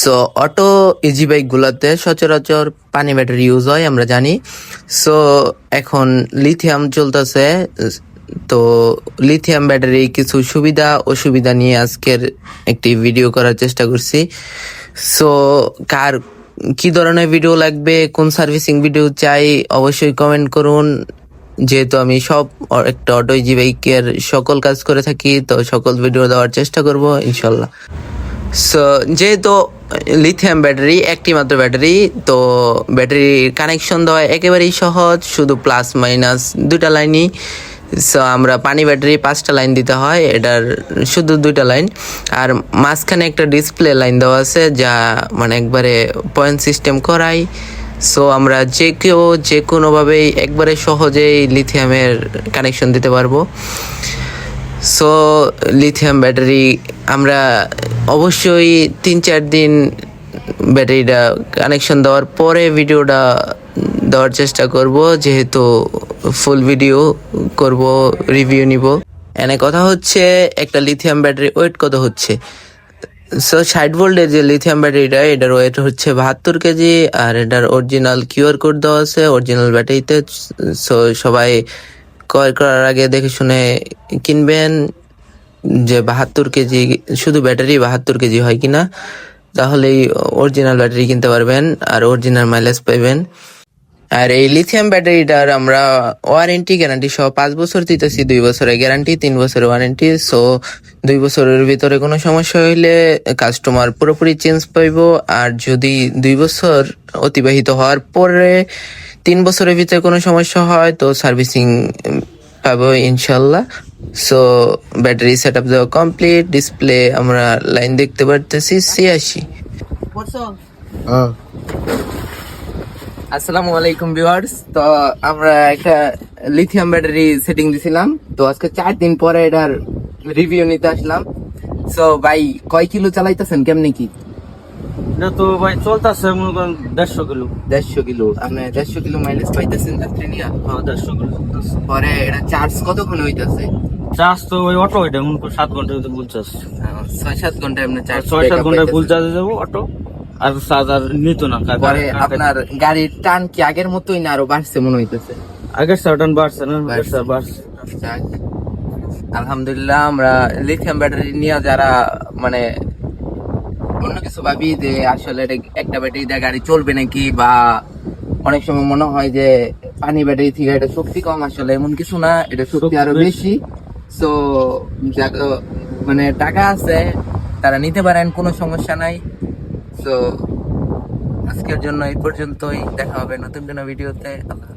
So auto easy বাইকগুলোতে সচরাচর পানি battery use হয়, আমরা জানি। সো এখন লিথিয়াম চলতেছে, তো লিথিয়াম ব্যাটারি কিছু সুবিধা, অসুবিধা নিয়ে আজকের একটি ভিডিও করার চেষ্টা করছি। সো কার কি ধরনের ভিডিও লাগবে, কোন সার্ভিসিং ভিডিও চাই, অবশ্যই কমেন্ট করুন। যেহেতু আমি সব একটা অটো ইজি বাইকের সকল কাজ করে থাকি, তো সকল ভিডিও দেওয়ার চেষ্টা করব, ইনশাল্লাহ। সো যেহেতু লিথিয়াম ব্যাটারি একটি মাত্র ব্যাটারি তো ব্যাটারি কানেকশন দেওয়া একেবারেই সহজ, শুধু প্লাস মাইনাস দুটা লাইনই সো আমরা পানি ব্যাটারি পাঁচটা লাইন দিতে হয়, এটার শুধু দুইটা লাইন আর মাঝখানে একটা ডিসপ্লে লাইন দেওয়া আছে, যা মানে একবারে পয়েন্ট সিস্টেম করাই সো আমরা যে কেউ যে কোনোভাবেই একবারে সহজেই লিথিয়ামের কানেকশন দিতে পারব। সো লিথিয়াম ব্যাটারি আমরা অবশ্যই তিন চার দিন ব্যাটারিটা কানেকশন দেওয়ার পরে ভিডিওটা দেওয়ার চেষ্টা করব, যেহেতু ফুল ভিডিও করব রিভিউ নিব। এনে কথা হচ্ছে, একটা লিথিয়াম ব্যাটারি ওয়েট কত হচ্ছে? সো ষাট ভোল্টের যে লিথিয়াম ব্যাটারিটা এটার ওয়েট হচ্ছে বাহাত্তর কেজি, আর এটার অরিজিনাল কিউআর কোড দেওয়া আছে অরিজিনাল ব্যাটারিতে সো সবাই ক্রয় করার আগে দেখে শুনে কিনবেন। যে বাহাত্তর কেজি, শুধু ব্যাটারি বাহাত্তর কেজি হয় কিনা, তাহলেই অরিজিনাল ব্যাটারি কিনতে পারবেন আর অরিজিনাল মাইলেজ পাবেন আর এই লিথিয়াম ব্যাটারিটার আমরা ওয়ারেন্টি গ্যারান্টি সহ পাঁচ বছর দিতেছি, দুই বছরের গ্যারান্টি তিন বছরের ওয়ারেন্টি সো দুই বছরের ভিতরে কোনো সমস্যা হইলে কাস্টমার পুরোপুরি চেঞ্জ পাইব। আর যদি দুই বছর অতিবাহিত হওয়ার পরে তিন বছরের ভিতরে কোনো সমস্যা হয়, তো সার্ভিসিং পাবো ইনশাল্লাহ। সো ব্যাটারি সেট আপ দেওয়া কমপ্লিট ডিসপ্লে আমরা লাইন দেখতে পারতেছি ছিয়াশি। আসসালামু আলাইকুম ভিউয়ার্স তো আমরা একটা লিথিয়াম ব্যাটারি সেটিং দিছিলাম। তো আজকে চার দিন পরে এটার রিভিউ নিতে আসলাম। সো ভাই কয় কিলো চালাইতেছেন? কেমনি কি? এটা তো ভাই চলতেছে মনে করেন দেড়শো কিলো। দেড়শো কিলো। আপনি দেড়শো কিলো মাইলেজ পাইতেছেন যাত্রী নিয়ে হ্যাঁ দেড়শো কিলো পরে এটা চার্জ কতক্ষণ হইতাছে? চার্জ তো ওই অটো এটা মনে করেন সাত ঘণ্টার ভিতরে ফুল চার্জ ছয় সাত ঘন্টায় আপনার চার্জ ছয় সাত ঘন্টায় ফুল চার্জে যাব অটো আর চার্জার নিত না পরে আপনার গাড়ির টান কি আগের মতোই না আরও বাড়ছে মনে হইতেছে? আগের সার্টান বাড়ছে না বাড়ছে। যাক। আলহামদুলিল্লাহ আমরা লিথিয়াম ব্যাটারি নিয়ে যারা মানে অন্য কিছু ভাবি যে আসলে একটা ব্যাটারি দিয়ে গাড়ি চলবে নাকি বা অনেক সময় মনে হয় যে পানি ব্যাটারি থেকে এটা শক্তি কম আসলে এমন কিছু না এটা শক্তি আরও বেশি। তো মানে টাকা আছে তারা নিতে পারেন কোনো সমস্যা নাই। তো আজকের জন্য এই পর্যন্তই দেখা হবে নতুন কোনো ভিডিওতে আল্লাহ